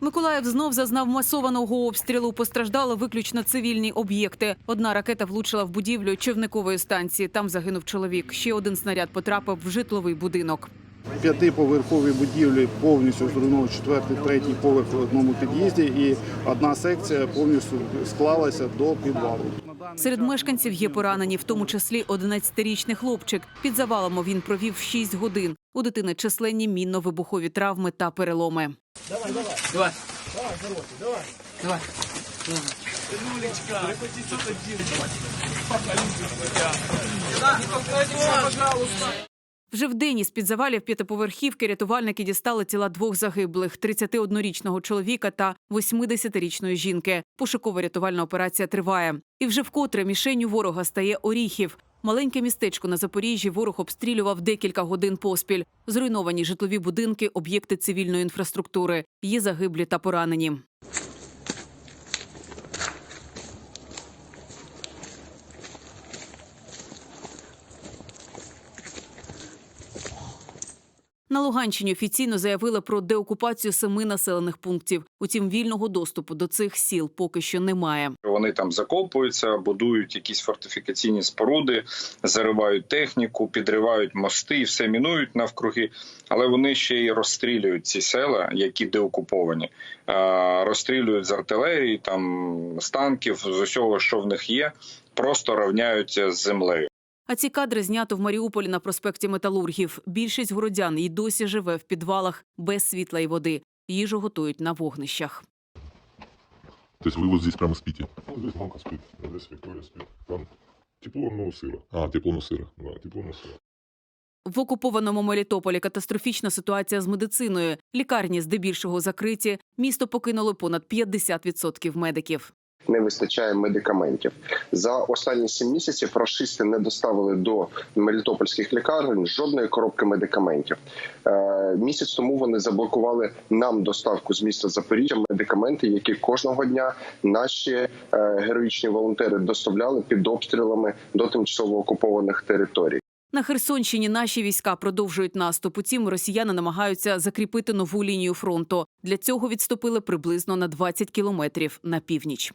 Миколаїв знов зазнав масованого обстрілу. Постраждали виключно цивільні об'єкти. Одна ракета влучила в будівлю човникової станції. Там загинув чоловік. Ще один снаряд потрапив в житловий будинок. П'ятиповерхові будівлі повністю зруйновано четвертий, третій поверх в одному під'їзді, і одна секція повністю склалася до підвалу. Серед мешканців є поранені, в тому числі 11-річний хлопчик. Під завалом він провів 6 годин. У дитини численні мінно-вибухові травми та переломи. Давай. Давай. Вже вдень із під завалів п'ятиповерхівки рятувальники дістали тіла двох загиблих: – 31-річного чоловіка та 80-річної жінки. Пошукова рятувальна операція триває. І вже вкотре мішенню ворога стає Оріхів. Маленьке містечко на Запоріжжі ворог обстрілював декілька годин поспіль. Зруйновані житлові будинки, об'єкти цивільної інфраструктури. Є загиблі та поранені. На Луганщині офіційно заявили про деокупацію семи населених пунктів. Утім, вільного доступу до цих сіл поки що немає. Вони там закопуються, будують якісь фортифікаційні споруди, заривають техніку, підривають мости і все мінують навкруги. Але вони ще й розстрілюють ці села, які деокуповані, розстрілюють з артилерії, там з танків, з усього, що в них є, просто рівняються з землею. А ці кадри знято в Маріуполі на проспекті Металургів. Більшість городян і досі живе в підвалах без світла і води. Їжу готують на вогнищах. То есть вы вот здесь прямо спите? Ну, здесь мамка спит, здесь Виктория спит. Там тепло, но сыро. А, тепло, но сыро. Да, тепло, но сыро. В окупованому Мелітополі катастрофічна ситуація з медициною. Лікарні здебільшого закриті. Місто покинуло понад 50% медиків. не вистачає медикаментів. За останні сім місяців рашисти не доставили до мелітопольських лікарень жодної коробки медикаментів. Е, Місяць тому вони заблокували нам доставку з міста Запоріжжя медикаменти, які кожного дня наші е, героїчні волонтери доставляли під обстрілами до тимчасово окупованих територій. На Херсонщині наші війська продовжують наступ. Утім, росіяни намагаються закріпити нову лінію фронту. Для цього відступили приблизно на 20 кілометрів на північ.